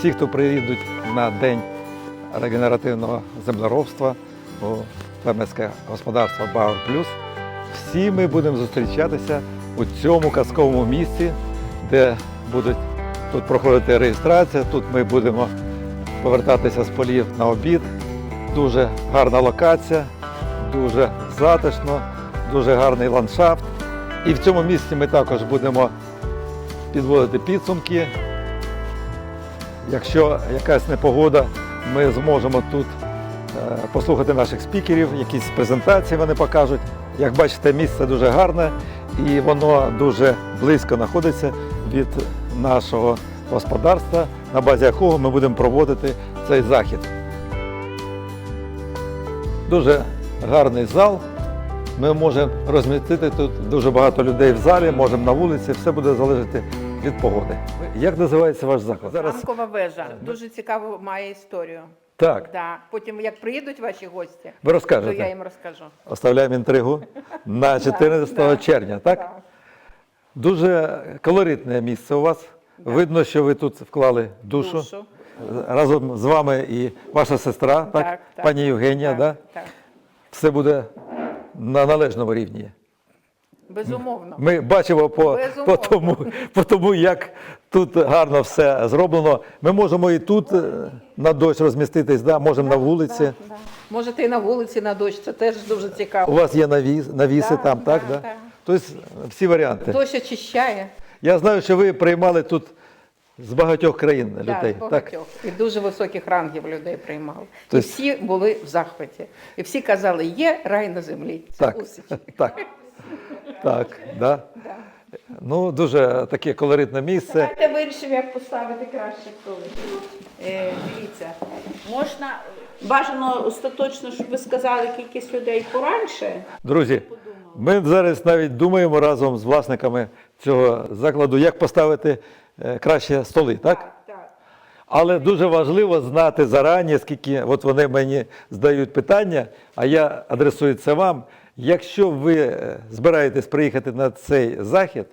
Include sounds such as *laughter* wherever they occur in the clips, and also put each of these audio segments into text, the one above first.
всі, хто приїдуть на день регенеративного землеробства у фермерське господарство Бауер Плюс, всі ми будемо зустрічатися у цьому казковому місці, де будуть тут проходити реєстрація. Тут ми будемо повертатися з полів на обід. Дуже гарна локація, дуже затишно, дуже гарний ландшафт. І в цьому місці ми також будемо підводити підсумки. Якщо якась непогода, ми зможемо тут е, послухати наших спікерів, якісь презентації вони покажуть. Як бачите, місце дуже гарне і воно дуже близько знаходиться від нашого господарства, на базі якого ми будемо проводити цей захід. Дуже гарний зал. Ми можемо розмістити тут дуже багато людей в залі, можемо на вулиці, все буде залежати від погоди. Як називається ваш заклад? Зараз Замкова вежа. Дуже цікаво має історію. так, Да. Потім, як приїдуть ваші гості, ви то я розкажете. їм розкажу. Оставляємо інтригу на 14 *laughs* Да, да. червня, так? Дуже колоритне місце у вас. Видно, що ви тут вклали душу. Душу. Разом з вами і ваша сестра, так? Так, так. пані Євгенія, Так, да? так. все буде на належному рівні. Безумовно. Ми бачимо по, по, тому, по тому, як тут гарно все зроблено. Ми можемо і тут е, на дощ розміститись, да? можемо на вулиці. Да, да. Можете і на вулиці, на дощ, це теж дуже цікаво. У вас є навіс, навіси Да, там, так? да, Да? да. Тобто всі варіанти. Дощ очищає Я знаю, що ви приймали тут з багатьох країн да, людей. з так? І дуже високих рангів людей приймали. Тобто- І всі були в захваті. І всі казали, є рай на землі. Це Так, Усич. так, так, да. Ну, дуже таке колоритне місце. Давайте вирішимо, як поставити краще коли. Е, дивіться, Можна бажано остаточно, щоб ви сказали кількість людей пораньше. Друзі, ми зараз навіть думаємо разом з власниками цього закладу, як поставити е, краще столи, так? так. Але дуже важливо знати зарані, скільки от вони мені здають питання, а я адресую це вам. Якщо ви е, збираєтесь приїхати на цей захід,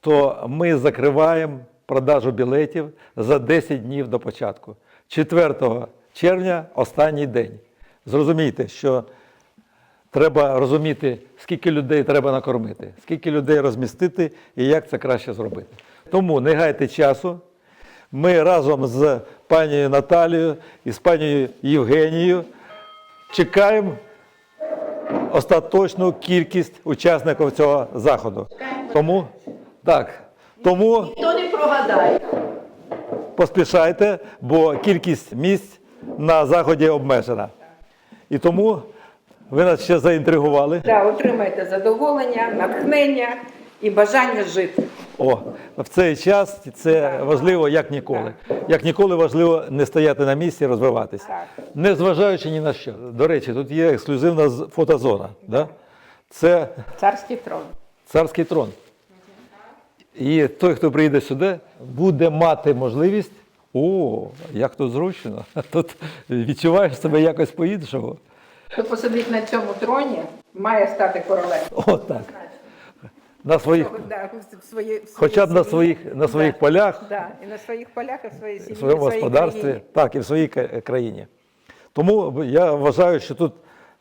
то ми закриваємо продажу білетів за 10 днів до початку. 4 червня останній день. Зрозумійте, що треба розуміти, скільки людей треба накормити, скільки людей розмістити і як це краще зробити. Тому не гайте часу. Ми разом з панією Наталією і з панією Євгенією чекаємо остаточну кількість учасників цього заходу. Тому так, тому ніхто не прогадає. поспішайте, бо кількість місць на заході обмежена. І тому ви нас ще заінтригували. да, отримайте задоволення, натхнення і бажання жити. О, в цей час це важливо як ніколи. Як ніколи важливо не стояти на місці, розвиватися. Не зважаючи ні на що. До речі, тут є ексклюзивна фотозона. Да? Це Царський трон. царський трон. І той, хто прийде сюди, буде мати можливість. О, як тут зручно. *laughs* Тут відчуваєш себе якось по-іншому. Хто посидить на цьому троні, має стати королем. О, так. На своїх, Да, в свої- в хоча б на своїх, на своїх Да, полях, да, і на своїх полях, і в своїй сім'ї, в своєму в своїй господарстві, країні. так, і в своїй країні. Тому я вважаю, що тут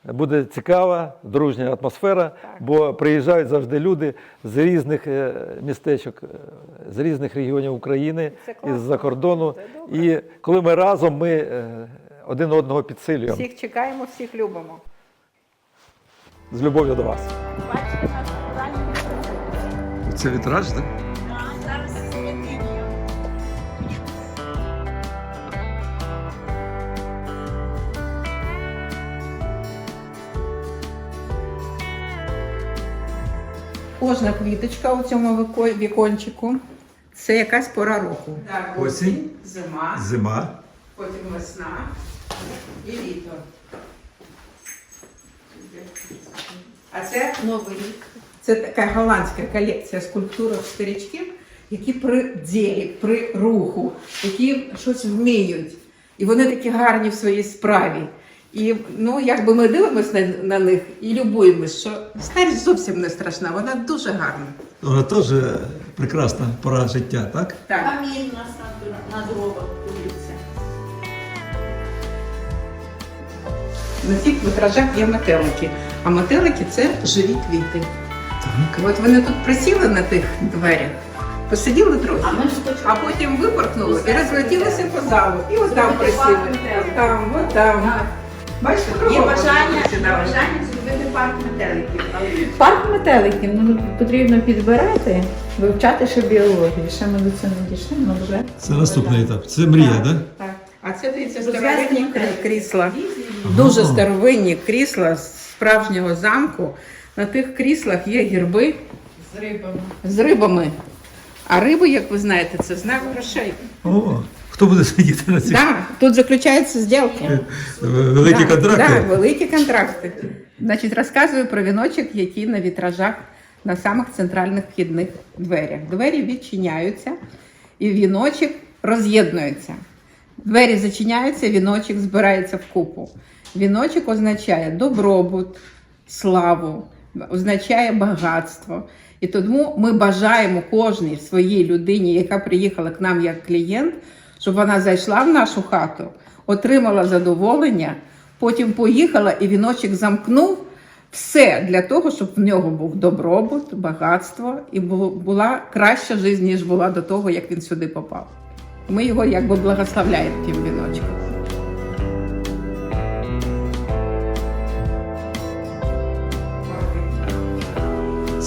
буде цікава, дружня атмосфера, бо приїжджають завжди люди з різних е, містечок, е, з різних регіонів України, із-за кордону. І коли ми разом, ми е, один одного підсилюємо Всіх чекаємо, всіх любимо. з любов'ю до вас. Це вітраж, так? зараз. Кожна квіточка у цьому віко- вікончику це якась пора року. Так, Осінь. зима, Зима. потім весна і літо. А це Новий рік. Це така голландська колекція скульптурок старичків, які при ділі, при руху, які щось вміють. І вони такі гарні в своїй справі. І ну, якби ми дивимося на, на них і любуємось, що старість зовсім не страшна, вона дуже гарна. Вона теж прекрасна пора життя, так? Так. Камін нас на, дровах дивиться. На цих витражах є метелики, а метелики це живі квіти. І от вони тут присіли на тих дверях, посиділи трохи, А потім випорхнули і розлетілися по залу. І от там присіли. От там, от там. Бачите, Є бажання, бажання зробити парк метеликів. Парк метеликів ну, потрібно підбирати, вивчати ще біологію. Ще ми до цього не дійшли, але вже. Це наступний етап. Це мрія, так? Так. А це дивіться старовинні крісла. Дуже старовинні крісла з справжнього замку. На тих кріслах є гірби З рибами. з рибами. А риби, як ви знаєте, це знак грошей. О, хто буде сидіти на цих Да, тут заключаються зділки. великі Да, контракти? Да, великі контракти. Значить, розказую про віночок, який на вітражах на самих центральних вхідних дверях. Двері відчиняються і віночок роз'єднується. Двері зачиняються, віночок збирається в купу. Віночок означає добробут, славу, означає багатство. І тому ми бажаємо кожній своїй людині, яка приїхала к нам як клієнт, щоб вона зайшла в нашу хату, отримала задоволення, потім поїхала і віночок замкнув. Все для того, щоб в нього був добробут, багатство і була краща життя, ніж була до того, як він сюди попав. Ми його якби благословляємо тим віночком.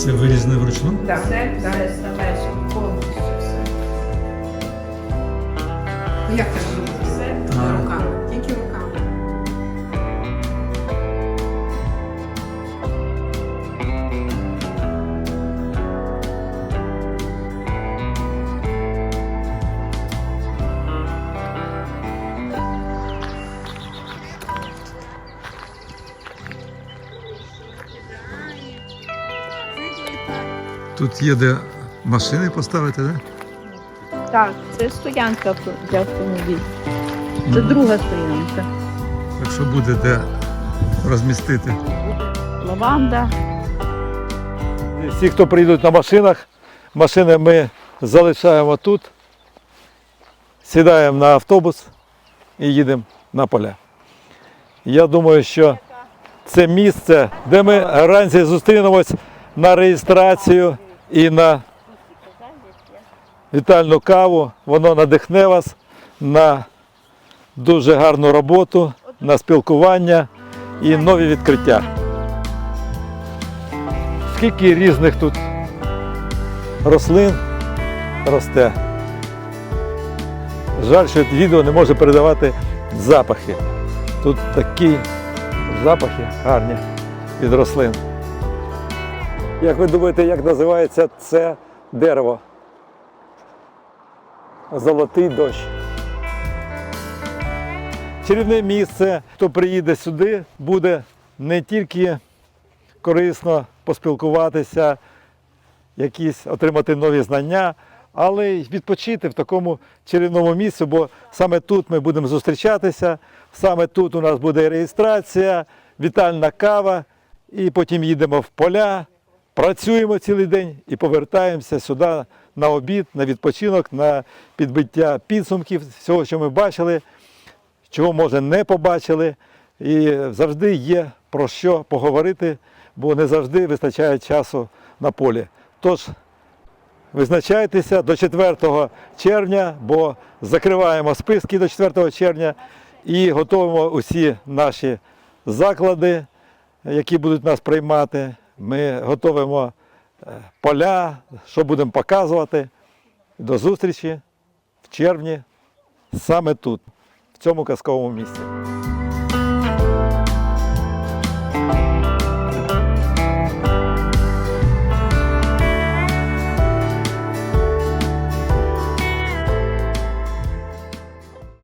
Це вирізане вручну? Так, все, все, все повністю все. Як це Тут є де машини поставити, так? Так, це стоянка для автомобілів. Це друга стоянка. Так що буде де розмістити. Лаванда. Всі, хто приїдуть на машинах, машини ми залишаємо тут, сідаємо на автобус і їдемо на поля. Я думаю, що це місце, де ми вранці зустрінемось на реєстрацію і на вітальну каву. Воно надихне вас на дуже гарну роботу, на спілкування і нові відкриття. Скільки різних тут рослин росте. Жаль, що відео не може передавати запахи. Тут такі запахи гарні від рослин. Як ви думаєте, як називається це дерево? Золотий дощ. Чарівне місце, хто приїде сюди, буде не тільки корисно поспілкуватися, якісь отримати нові знання, але й відпочити в такому чарівному місці, бо саме тут ми будемо зустрічатися, саме тут у нас буде реєстрація, вітальна кава, і потім їдемо в поля, працюємо цілий день і повертаємося сюди на обід, на відпочинок, на підбиття підсумків всього, що ми бачили чого може не побачили. І завжди є про що поговорити, бо не завжди вистачає часу на полі. Тож визначайтеся до 4 червня, бо закриваємо списки до 4 червня і готуємо усі наші заклади, які будуть нас приймати. Ми готуємо е, поля, що будемо показувати. До зустрічі в червні саме тут в цьому казковому місці.